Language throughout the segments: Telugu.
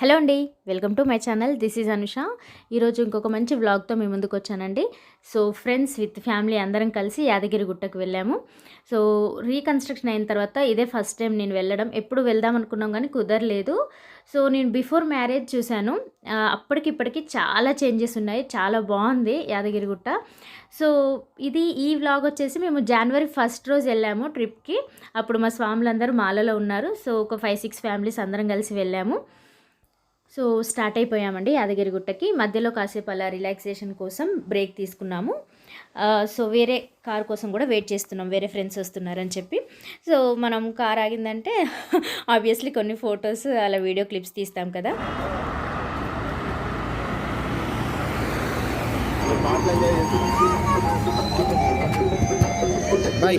హలో అండి welcome to my channel. This is Anusha. ఈరోజు ఇంకొక మంచి వ్లాగ్తో మీ ముందుకు వచ్చానండి. సో ఫ్రెండ్స్ విత్ ఫ్యామిలీ అందరం కలిసి యాదగిరి గుట్టకు వెళ్ళాము. సో రీకన్స్ట్రక్షన్ అయిన తర్వాత ఇదే ఫస్ట్ టైం నేను వెళ్ళడం. ఎప్పుడు వెళ్దాం అనుకున్నాం కానీ కుదరలేదు. సో నేను బిఫోర్ మ్యారేజ్ చూశాను. అప్పటికిప్పటికి అప్పటికి చాలా చేంజెస్ ఉన్నాయి. చాలా బాగుంది యాదగిరి గుట్ట. సో ఇది ఈ వ్లాగ్ వచ్చేసి మేము జనవరి ఫస్ట్ రోజు వెళ్ళాము ట్రిప్కి. అప్పుడు మా స్వాములందరూ మాలలో ఉన్నారు. సో ఒక ఫైవ్ సిక్స్ ఫ్యామిలీస్ అందరం కలిసి వెళ్ళాము. సో స్టార్ట్ అయిపోయామండి యాదగిరిగుట్టకి. మధ్యలో కాసేపు అలా రిలాక్సేషన్ కోసం బ్రేక్ తీసుకున్నాము. సో వేరే కార్ కోసం కూడా వెయిట్ చేస్తున్నాం. వేరే ఫ్రెండ్స్ వస్తున్నారని చెప్పి. సో మనం కార్ ఆగిందంటే ఆబ్వియస్లీ కొన్ని ఫొటోస్ అలా వీడియో క్లిప్స్ తీస్తాం కదా. బాయ్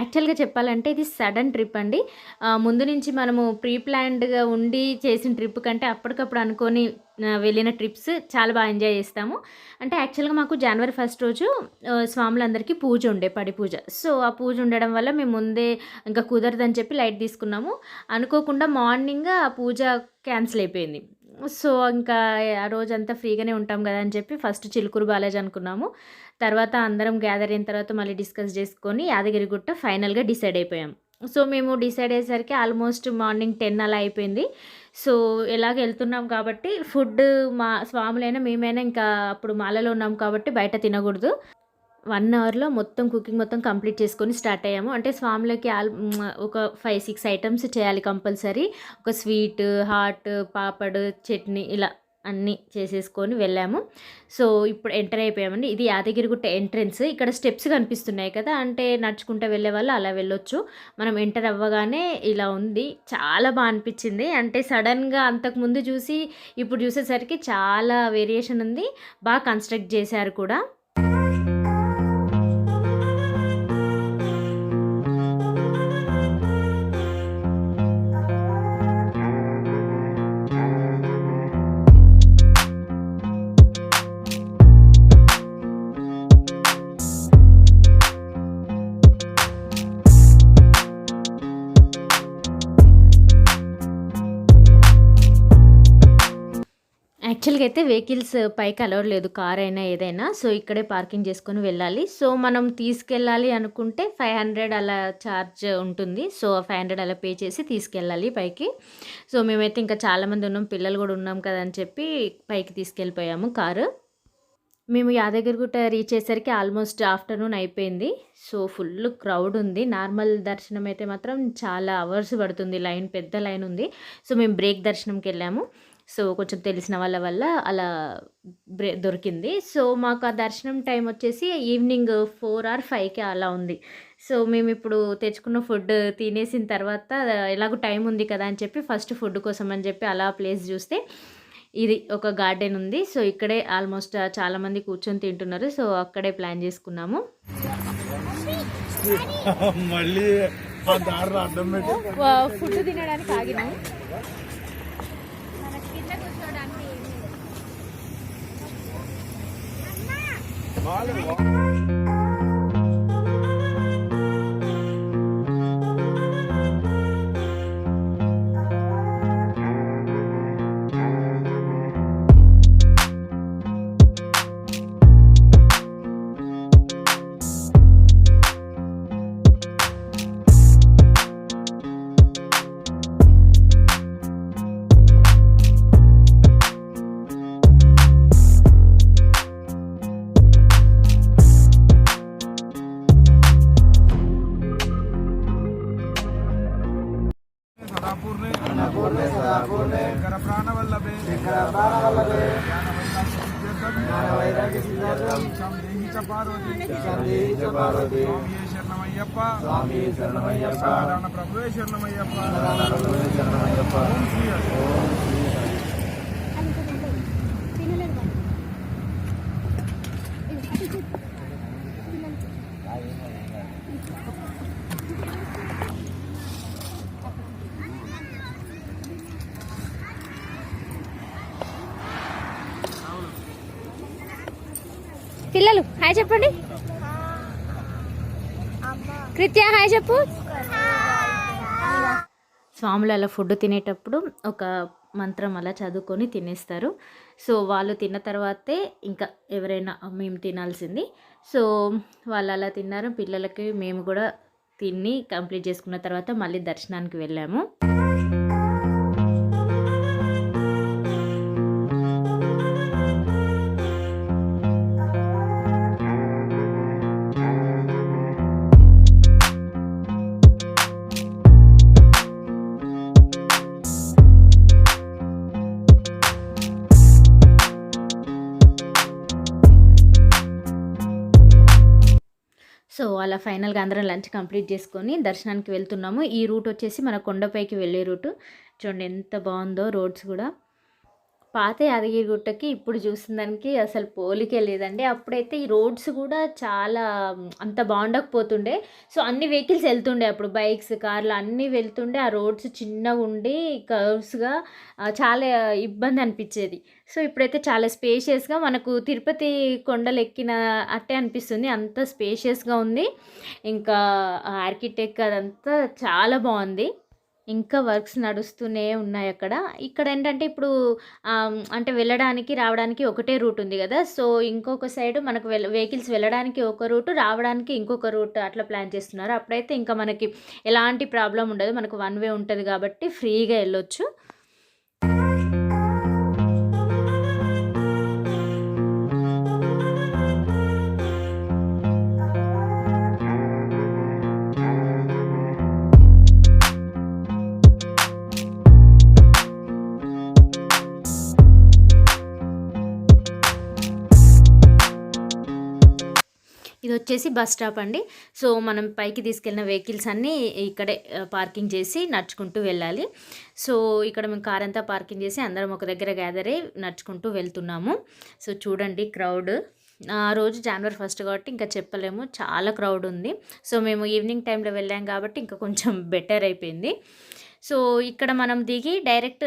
యాక్చువల్గా చెప్పాలంటే ఇది సడన్ ట్రిప్ అండి. ముందు నుంచి మనము ప్రీ ప్లాన్డ్గా ఉండి చేసిన ట్రిప్ కంటే అప్పటికప్పుడు అనుకొని వెళ్ళిన ట్రిప్స్ చాలా బాగా ఎంజాయ్ చేస్తాము. అంటే యాక్చువల్గా మాకు జనవరి ఫస్ట్ రోజు స్వాములందరికీ పూజ ఉండే పడి పూజ. సో ఆ పూజ ఉండడం వల్ల మేము ముందే ఇంకా కుదరదని చెప్పి లైట్ తీసుకున్నాము. అనుకోకుండా మార్నింగ్ ఆ పూజ క్యాన్సిల్ అయిపోయింది. సో ఇంకా ఆ రోజంతా ఫ్రీగానే ఉంటాం కదా అని చెప్పి ఫస్ట్ చిలుకూరు బాలాజీ అనుకున్నాము. తర్వాత అందరం గ్యాదర్ అయిన తర్వాత మళ్ళీ డిస్కస్ చేసుకొని యాదగిరిగుట్ట ఫైనల్గా డిసైడ్ అయిపోయాం. సో మేము డిసైడ్ అయ్యేసరికి ఆల్మోస్ట్ మార్నింగ్ టెన్ అలా అయిపోయింది. సో ఎలాగ వెళ్తున్నాం కాబట్టి ఫుడ్ మా స్వాములైనా మేమైనా ఇంకా అప్పుడు మాలలో ఉన్నాం కాబట్టి బయట తినకూడదు. వన్ అవర్లో మొత్తం కుకింగ్ మొత్తం కంప్లీట్ చేసుకొని స్టార్ట్ అయ్యాము. అంటే స్వాములకి ఆల్ ఒక ఫైవ్ సిక్స్ ఐటమ్స్ చేయాలి కంపల్సరీ. ఒక స్వీట్ హాట్ పాపడ్ చట్నీ ఇలా అన్నీ చేసేసుకొని వెళ్ళాము. సో ఇప్పుడు ఎంటర్ అయిపోయామండి. ఇది యాదగిరిగుట్ట ఎంట్రన్స్. ఇక్కడ స్టెప్స్ కనిపిస్తున్నాయి కదా అంటే నడుచుకుంటూ వెళ్ళే వాళ్ళు అలా వెళ్ళొచ్చు. మనం ఎంటర్ అవ్వగానే ఇలా ఉంది. చాలా బాగా అనిపించింది. అంటే సడన్గా అంతకుముందు చూసి ఇప్పుడు చూసేసరికి చాలా వేరియేషన్ ఉంది. బాగా కన్స్ట్రక్ట్ చేశారు కూడా. యాక్చువల్గా అయితే వెహికల్స్ పైకి అలవర్ లేదు కార్ అయినా ఏదైనా. సో ఇక్కడే పార్కింగ్ చేసుకొని వెళ్ళాలి. సో మనం తీసుకెళ్ళాలి అనుకుంటే ఫైవ్ హండ్రెడ్ అలా ఛార్జ్ ఉంటుంది. సో ఫైవ్ హండ్రెడ్ అలా పే చేసి తీసుకెళ్ళాలి పైకి. సో మేమైతే ఇంకా చాలామంది ఉన్నాం పిల్లలు కూడా ఉన్నాం కదా అని చెప్పి పైకి తీసుకెళ్ళిపోయాము కారు. మేము యాదగిరిగుట్ట రీచ్ అయ్యేసరికి ఆల్మోస్ట్ ఆఫ్టర్నూన్ అయిపోయింది. సో ఫుల్ క్రౌడ్ ఉంది. నార్మల్ దర్శనం అయితే మాత్రం చాలా అవర్స్ పడుతుంది. లైన్ పెద్ద లైన్ ఉంది. సో మేము బ్రేక్ దర్శనంకి వెళ్ళాము. సో కొంచెం తెలిసిన వాళ్ళ వల్ల అలా బ్రే దొరికింది. సో మాకు ఆ దర్శనం టైం వచ్చేసి ఈవినింగ్ ఫోర్ ఆర్ ఫైవ్కి అలా ఉంది. సో మేము ఇప్పుడు తెచ్చుకున్న ఫుడ్ తినేసిన తర్వాత ఎలాగో టైం ఉంది కదా అని చెప్పి ఫస్ట్ ఫుడ్ కోసం అని చెప్పి అలా ప్లేస్ చూస్తే ఇది ఒక గార్డెన్ ఉంది. సో ఇక్కడే ఆల్మోస్ట్ చాలామంది కూర్చొని తింటున్నారు. సో అక్కడే ప్లాన్ చేసుకున్నాము. మళ్ళీ ఫుడ్ తినడానికి ఆగినాము All ಗೋಲೆ ಶಂಕರ ಪ್ರಾಣವಲ್ಲಭೆ ಶಂಕರ ಪ್ರಾಣವಲ್ಲಭೆ ಜ್ಞಾನವೈರಾಗ್ಯ ಪಾರ್ವತಿ ಸಂದೇಹಿ ಚ ಪಾರ್ವತಿ ಸ್ವಾಮಿಯೇ ಶರಣಮಯ್ಯಪ್ಪ ಸ್ವಾಮಿಯೇ ಶರಣಮಯ್ಯಪ್ಪ ನಾರಾಯಣ ಪ್ರಭುವೇ ಶರಣಮಯ್ಯಪ್ಪ ನಾರಾಯಣ ಪ್ರಭುವೇ ಶರಣಮಯ್ಯಪ್ಪ ಓಂ ಶ್ರೀ పిల్లలు హాయ్ చెప్పండి. కృత్య హాయ్ చెప్పు. స్వాములు అలా ఫుడ్ తినేటప్పుడు ఒక మంత్రం అలా చదువుకొని తినేస్తారు. సో వాళ్ళు తిన్న తర్వాతే ఇంకా ఎవరైనా మేము తినాల్సింది. సో వాళ్ళు అలా తిన్నారు. పిల్లలకి మేము కూడా తిని కంప్లీట్ చేసుకున్న తర్వాత మళ్ళీ దర్శనానికి వెళ్ళాము. అలా ఫైనల్గా అందరం లంచ్ కంప్లీట్ చేసుకొని దర్శనానికి వెళ్తున్నాము. ఈ రూట్ వచ్చేసి మన కొండపైకి వెళ్ళే రూటు. చూడండి ఎంత బాగుందో రోడ్స్ కూడా. పాత యాదగిరి గుట్టకి ఇప్పుడు చూసిన దానికి అసలు పోలికే లేదండి. అప్పుడైతే ఈ రోడ్స్ కూడా చాలా అంత బాగుండకపోతుండే. సో అన్ని వెహికల్స్ వెళ్తుండే అప్పుడు. బైక్స్ కార్లు అన్నీ వెళ్తుండే. ఆ రోడ్స్ చిన్నగా ఉండి కర్వ్స్గా చాలా ఇబ్బంది అనిపించేది. సో ఇప్పుడైతే చాలా స్పేషియస్గా మనకు తిరుపతి కొండలు ఎక్కిన అట్టే అనిపిస్తుంది. అంత స్పేషియస్గా ఉంది. ఇంకా ఆర్కిటెక్ అదంతా చాలా బాగుంది. ఇంకా వర్క్స్ నడుస్తూనే ఉన్నాయి అక్కడ. ఇక్కడ ఏంటంటే ఇప్పుడు అంటే వెళ్ళడానికి రావడానికి ఒకటే రూట్ ఉంది కదా. సో ఇంకొక సైడ్ మనకు వెళ్ళ వెహికల్స్ వెళ్ళడానికి ఒక రూట్ రావడానికి ఇంకొక రూట్ అట్లా ప్లాన్ చేస్తున్నారు. అప్పుడైతే ఇంకా మనకి ఎలాంటి ప్రాబ్లం ఉండదు. మనకు వన్ వే ఉంటుంది కాబట్టి ఫ్రీగా వెళ్ళొచ్చు. ఇది వచ్చేసి బస్ స్టాప్ అండి. సో మనం పైకి తీసుకెళ్ళిన వెహికల్స్ అన్నీ ఇక్కడే పార్కింగ్ చేసి నడుచుకుంటూ వెళ్ళాలి. సో ఇక్కడ మేము కార్ అంతా పార్కింగ్ చేసి అందరం ఒక దగ్గర గ్యాదర్ అయ్యి నడుచుకుంటూ వెళ్తున్నాము. సో చూడండి క్రౌడ్. ఆ రోజు జనవరి ఫస్ట్ కాబట్టి ఇంకా చెప్పలేము. చాలా క్రౌడ్ ఉంది. సో మేము ఈవినింగ్ టైంలో వెళ్ళాం కాబట్టి ఇంకా కొంచెం బెటర్ అయిపోయింది. సో ఇక్కడ మనం దిగి డైరెక్ట్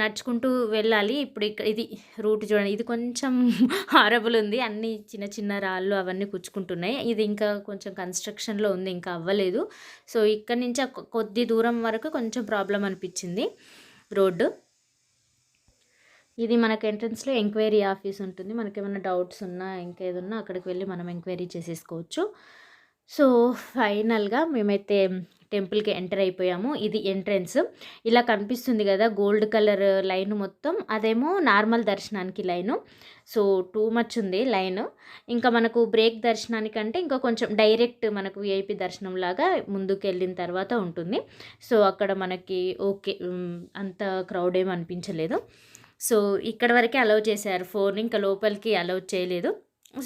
నడుచుకుంటూ వెళ్ళాలి. ఇప్పుడు ఇక్కడ ఇది రూట్ చూడండి. ఇది కొంచెం హారబుల్ ఉంది అన్ని చిన్న చిన్న రాళ్ళు అవన్నీ కుచ్చుకుంటున్నాయి. ఇది ఇంకా కొంచెం కన్స్ట్రక్షన్లో ఉంది. ఇంకా అవ్వలేదు. సో ఇక్కడ నుంచి కొద్ది దూరం వరకు కొంచెం ప్రాబ్లం అనిపించింది రోడ్డు. ఇది మనకు ఎంట్రన్స్లో ఎంక్వైరీ ఆఫీస్ ఉంటుంది. మనకేమైనా డౌట్స్ ఉన్నా ఇంకేదన్నా అక్కడికి వెళ్ళి మనం ఎంక్వైరీ చేసేసుకోవచ్చు. సో ఫైనల్గా మేమైతే టెంపుల్కి ఎంటర్ అయిపోయాము. ఇది ఎంట్రన్స్. ఇలా కనిపిస్తుంది కదా గోల్డ్ కలర్ లైన్ మొత్తం. అదేమో నార్మల్ దర్శనానికి లైను. సో టూ మచ్ ఉంది లైన్. ఇంకా మనకు బ్రేక్ దర్శనానికంటే ఇంకా కొంచెం డైరెక్ట్ మనకు విఐపి దర్శనం లాగా ముందుకు వెళ్ళిన తర్వాత ఉంటుంది. సో అక్కడ మనకి ఓకే అంత క్రౌడ్ ఏం అనిపించలేదు. సో ఇక్కడ వరకే అలౌ చేశారు. ఫోన్ ఇంకా లోపలికి అలౌ చేయలేదు.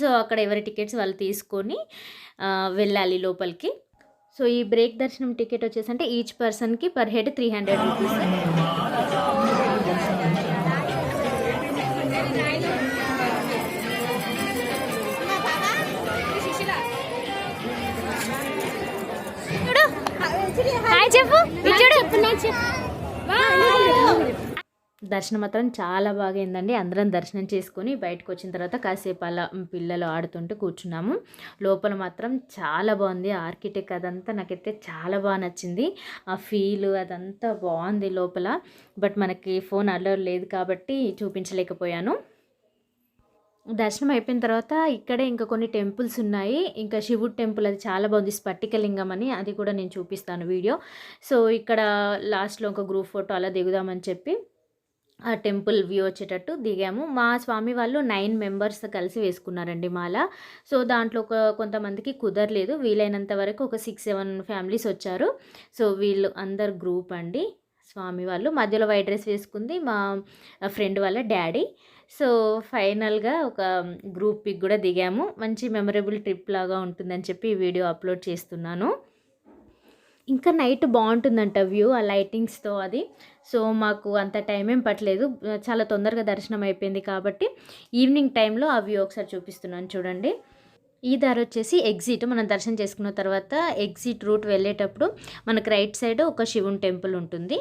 సో అక్కడ ఎవరి టికెట్స్ వాళ్ళు తీసుకొని వెళ్ళాలి లోపలికి. సో ఈ బ్రేక్ దర్శనం టికెట్ వచ్చేసి అంటే ఈచ్ పర్సన్కి per head three hundred rupees. Hi చెప్పు. దర్శనం మాత్రం చాలా బాగా అయిందండి. అందరం దర్శనం చేసుకొని బయటకు వచ్చిన తర్వాత కాసేపు అలా పిల్లలు ఆడుతుంటే కూర్చున్నాము. లోపల మాత్రం చాలా బాగుంది. ఆర్కిటెక్ట్ అదంతా నాకైతే చాలా బాగా నచ్చింది. ఆ ఫీల్ అదంతా బాగుంది లోపల. బట్ మనకి ఫోన్ అలో లేదు కాబట్టి చూపించలేకపోయాను. దర్శనం అయిపోయిన తర్వాత ఇక్కడే ఇంకా కొన్ని టెంపుల్స్ ఉన్నాయి. ఇంకా శివుడు టెంపుల్ అది చాలా బాగుంది. స్ఫటికలింగం అని అది కూడా నేను చూపిస్తాను వీడియో. సో ఇక్కడ లాస్ట్లో ఒక గ్రూప్ ఫోటో అలా దిగుదామని చెప్పి టెంపుల్ వ్యూ వచ్చేటట్టు దిగాము. మా స్వామి వాళ్ళు నైన్ మెంబర్స్ కలిసి వేసుకున్నారండి మాల. సో దాంట్లో ఒక కొంతమందికి కుదరలేదు. వీలైనంత వరకు ఒక సిక్స్ సెవెన్ ఫ్యామిలీస్ వచ్చారు. సో వీళ్ళు అందరు గ్రూప్ అండి. స్వామి వాళ్ళు. మధ్యలో వైట్ డ్రెస్ వేసుకుంది మా ఫ్రెండ్ వాళ్ళ డాడీ. సో ఫైనల్గా ఒక గ్రూప్ పిక్ కూడా దిగాము. మంచి మెమరబుల్ ట్రిప్ లాగా ఉంటుందని చెప్పి ఈ వీడియో అప్లోడ్ చేస్తున్నాను. ఇంకా నైట్ బాగుంటుందంట వ్యూ ఆ లైటింగ్స్తో అది. సో మాకు అంత టైం ఏం పట్టలేదు. చాలా తొందరగా దర్శనం అయిపోయింది కాబట్టి ఈవినింగ్ టైంలో ఆ వ్యూ ఒకసారి చూపిస్తున్నాను చూడండి. ఈ దారి వచ్చేసి ఎగ్జిట్. మనం దర్శనం చేసుకున్న తర్వాత ఎగ్జిట్ రూట్ వెళ్ళేటప్పుడు మనకు రైట్ సైడ్ ఒక శివుని టెంపుల్ ఉంటుంది.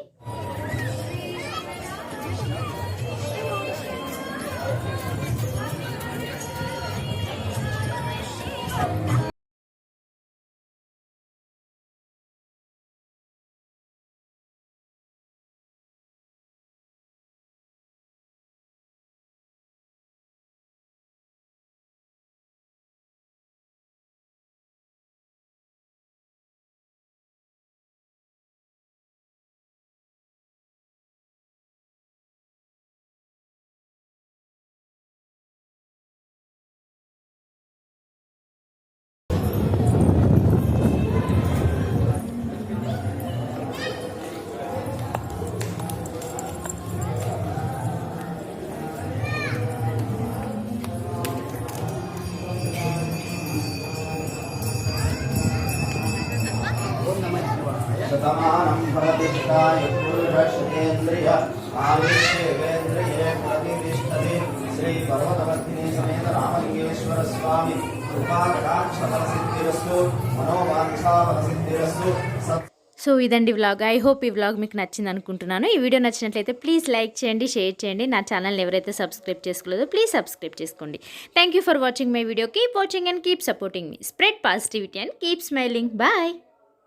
భవతి పురుషేంద్రియ శ్రీ పర్వతవర్తిని సమేత రామలింగేశ్వర స్వామి. సో ఇదండి వ్లాగ్. ఐ హోప్ ఈ వ్లాగ్ మీకు నచ్చింది అనుకుంటున్నాను ఈ వీడియో నచ్చినట్లయితే ప్లీజ్ లైక్ చేయండి షేర్ చేయండి. నా ఛానల్ని ఎవరైతే సబ్స్క్రైబ్ చేసుకోలేదో ప్లీజ్ సబ్స్క్రైబ్ చేసుకోండి. Thank you for watching my video keep watching and keep supporting me spread positivity and keep smiling bye